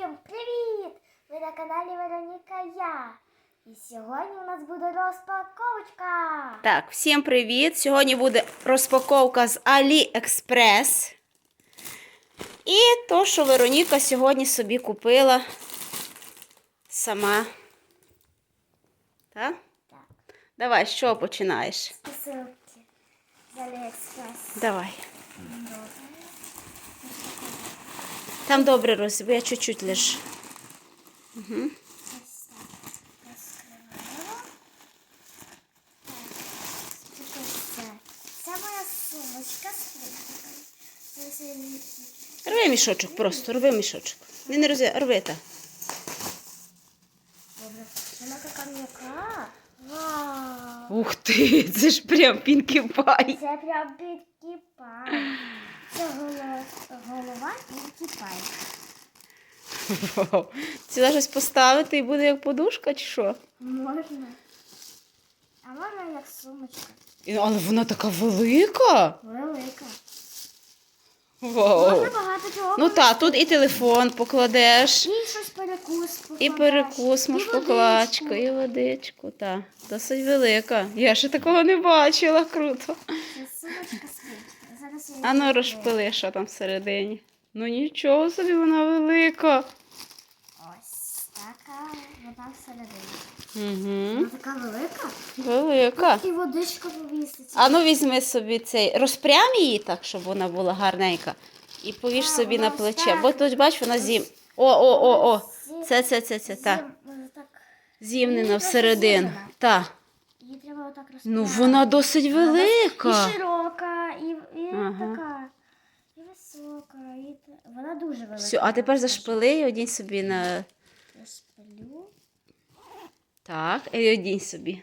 Всім привіт! Ви на каналі Вероніка Я. І сьогодні у нас буде розпаковочка. Так, всім привіт! Сьогодні буде розпаковка з AliExpress. І то, що Вероніка сьогодні собі купила сама. Так? Так, Давай, чого починаєш? посилки з Аліекспрес. Давай. Там добре розбив, я чуть-чуть лиш. Угу. Рви мішочок просто, рви мішочок. Не, не рози, рви та. Добре. Вона така м'яка. Вау! Ух ти, це ж прям пінкі пай. Це прям підкіпай. Це голова, підкіпай. Вау. Сюди щось поставити і буде як подушка, чи що? Можна. А можна як сумочка. І- Але вона така велика. Велика. Вау. Можна багато чого. Ну так, тут і телефон покладеш, І щось перекус і покладеш. перекус І можеш водичку. і водичку. Так, досить велика. Я ще такого не бачила, круто. Це сумочка з фліпками. Зараз я її А ну розпили, що там всередині. Ну нічого собі, вона велика. Ось така вона всередині. Угу. Вона така велика. Велика. І водичка повіситься. А ну візьми собі цей, розпрям її так, щоб вона була гарненька. І повіш А, собі на плече. так. Бо тут, бач, вона зім. О, о, о, о. Це, це, це, це, так. зім- так. Зімнена всередину. Так. Отак розпрямити. Ну вона досить велика. І широка, і, і Ага. така, і висока, і та- вона дуже велика. Все, а тепер зашпили і одінь собі на. Розпилю. Так, і одінь собі.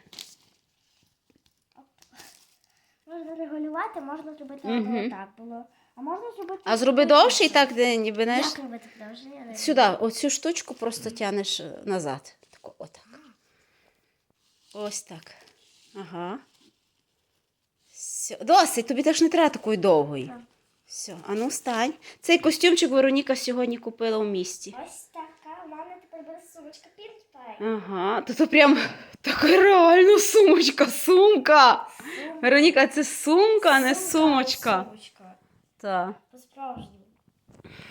Можна регулювати, можна зробити Мгм. аби отак було. А можна зробити. А зроби довший, так, де ніби знаєш. Як робити довше? Я не Сюди, оцю штучку просто тянеш е, назад. Тако, отак. Ось так. Ага. Все. Досить, тобі теж не треба такої довгої. Так. Все, а ну стань. Цей костюмчик Вероніка сьогодні купила у місті. Ось така, у мене тепер буде сумочка Pinkie Ага, то то прям така реально сумочка, сумка. Вероніка, це сумка, а не сумочка. Сумочка. Так. По-справжньому.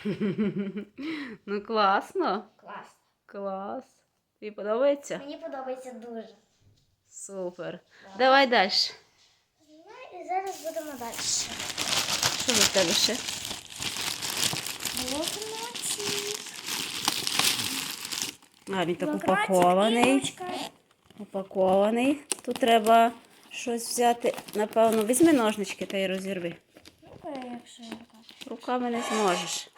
Ну класно. Клас. Клас. Тобі подобається? Мені подобається дуже. Супер. Давай далі. І зараз будемо далі. Що за тебе ще? Блокноті. А, він так упакований. Упакований. Тут треба щось взяти. Напевно, візьми ножнички та й розірви. Якщо. Руками не зможеш.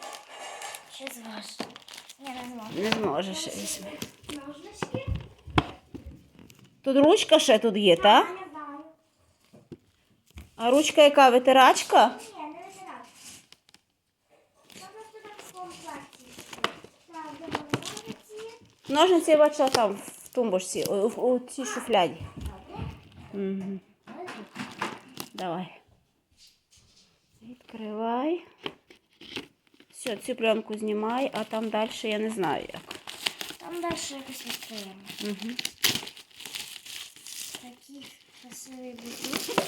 Ще зважу. Ні, не зможу. Не зможеш. Ножнички? Тут ручка ще тут є, так? Я знаю. А ручка яка витирачка? Ні, не. Я просто так де ножниці? Ножниці я бачила там в тумбочці, у, у, у цій шуфляді. Угу. Давай. Відкривай. Все, цю пленку знімай, а там далі я не знаю як. Там далі якось відкриємо. Угу. Такі бутилки.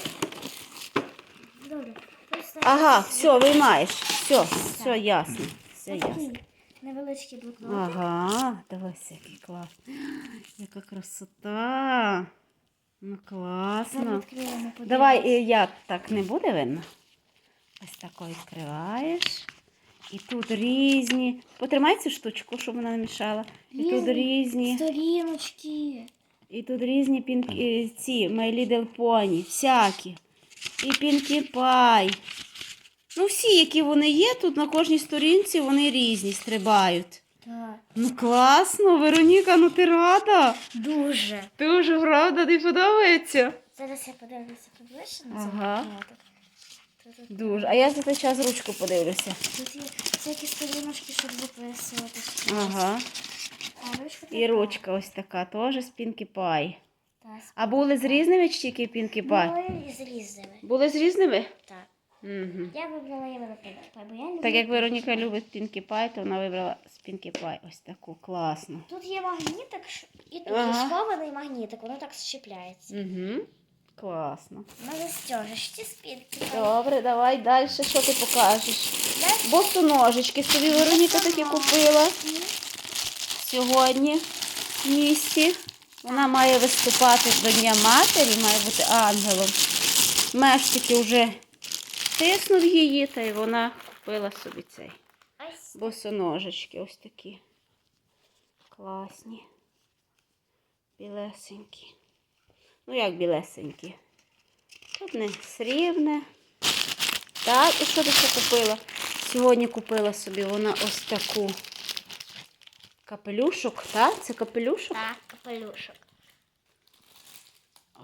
Добре. Ось. Ага, все, виймаєш. Все, все ясно. Все ясно. Такий невеличкий блокнот. Ага, дивись, який клас. Яка красота. Ну Зараз класно. відкриємо. подивимось. Давай, і як так не буде видно? Ось тако відкриваєш. І тут різні. Потримай цю штучку, щоб вона не мішала. І тут різні. Сторіночки. І тут різні пінки, ці My Little Pony, всякі. І Pinkie Pie. Ну, всі, які вони є, тут на кожній сторінці вони різні стрибають. Так. Ну класно, Вероніка, ну ти рада? Дуже. Дуже правда, тобі подобається? Зараз я подивлюся приближче на Ага. цей тут, Дуже. А я за той час ручку подивлюся. тут є всякі сторіночки, щоб виписувати. Ага. А ручка І ручка ось така, теж з Pie. Так. А були з різними чи тільки Pinkie Pie? Були з різними. Були з різними? Так. Угу. Я вибрала іменно Pinkie Pie, бо я люблю. Так як Вероніка любить Pinkie Pie, то вона вибрала з Pinkie Pie ось таку класну. Тут є магнітик ш- і тут Ага. є схований магнітик, воно так щепляється. Угу. Класно. На застежечці Pinkie Добре, давай далі. Що ти покажеш? Дальше Босоножечки собі Вероніка такі купила сьогодні в місті. Вона має виступати до Дня Матері, має бути ангелом. Мештики вже тиснув її, та й вона купила собі цей. Босоножечки ось такі. Класні. Білесенькі. Ну, як білесенькі. Тут не срібне. Так, і що ти купила? Сьогодні купила собі вона ось таку капелюшок, так? Це капелюшок? Так, капелюшок.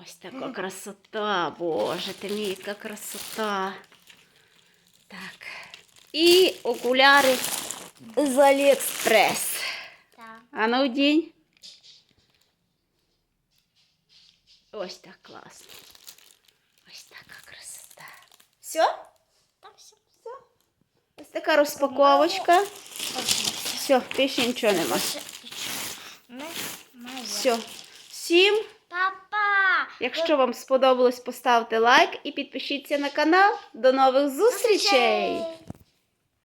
Ось така красота, боже ти мій, яка красота. Так. І окуляри з Аліекспрес. Так. А ну дінь. Ось так класно. Ось така красота. Все? Так, все. Все. Ось така розпаковочка. Все, більше нічого нема. Все. Всім, Папа! якщо вам сподобалось, поставте лайк і підпишіться на канал. До нових зустрічей!